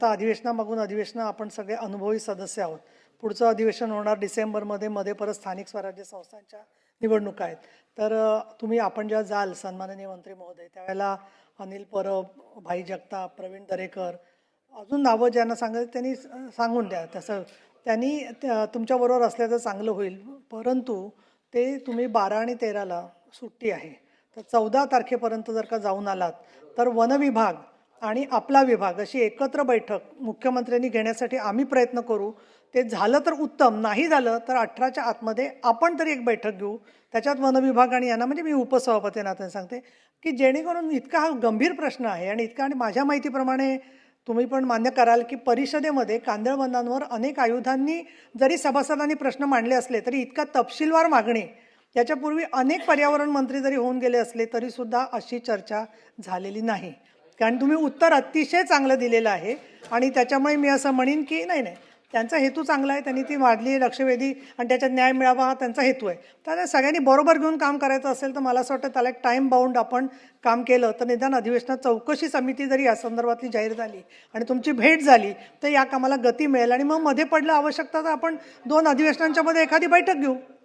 आता अधिवेशनामागून अधिवेशनं आपण सगळे अनुभवी सदस्य आहोत. पुढचं अधिवेशन होणार डिसेंबरमध्ये मध्ये परत स्थानिक स्वराज्य संस्थांच्या निवडणुका आहेत. तर तुम्ही आपण जेव्हा जाल सन्माननीय मंत्री महोदय त्यावेळेला अनिल परब भाई जगताप प्रवीण दरेकर अजून नावं ज्यांना सांगायचं त्यांनी स- सांगून द्या. तसं त्यांनी त्या- तुमच्याबरोबर असल्याचं चांगलं होईल. परंतु ते तुम्ही बारा आणि तेराला सुट्टी आहे. तर चौदा तारखेपर्यंत जर का जाऊन आलात तर वनविभाग आणि आपला विभाग अशी एकत्र बैठक मुख्यमंत्र्यांनी घेण्यासाठी आम्ही प्रयत्न करू. ते झालं तर उत्तम नाही झालं तर अठराच्या आतमध्ये आपण तरी एक बैठक घेऊ. त्याच्यात वनविभाग आणि यांना म्हणजे मी उपसभापती नात्याने सांगते की जेणेकरून इतका हा गंभीर प्रश्न आहे आणि इतका आणि माझ्या माहितीप्रमाणे तुम्ही पण मान्य कराल की परिषदेमध्ये कांदळवनांवर अनेक आयुधांनी जरी सभासदांनी प्रश्न मांडले असले तरी इतका तपशीलवार मागणी याच्यापूर्वी अनेक पर्यावरण मंत्री जरी होऊन गेले असले तरीसुद्धा अशी चर्चा झालेली नाही. कारण तुम्ही उत्तर अतिशय चांगलं दिलेलं आहे आणि त्याच्यामुळे मी असं म्हणेन की नाही नाही त्यांचा हेतू चांगला आहे त्यांनी ती वाढली लक्षवेधी आणि त्याच्यात न्याय मिळावा हा त्यांचा हेतू आहे. तर सगळ्यांनी बरोबर घेऊन काम करायचं असेल तर मला असं वाटतं त्याला एक टाईम बाउंड आपण काम केलं तर निदान अधिवेशनात चौकशी समिती जरी या संदर्भातली जाहीर झाली आणि तुमची भेट झाली तर या कामाला गती मिळेल आणि मग मध्ये पडलं आवश्यकता तर आपण दोन अधिवेशनांच्यामध्ये एखादी बैठक घेऊ.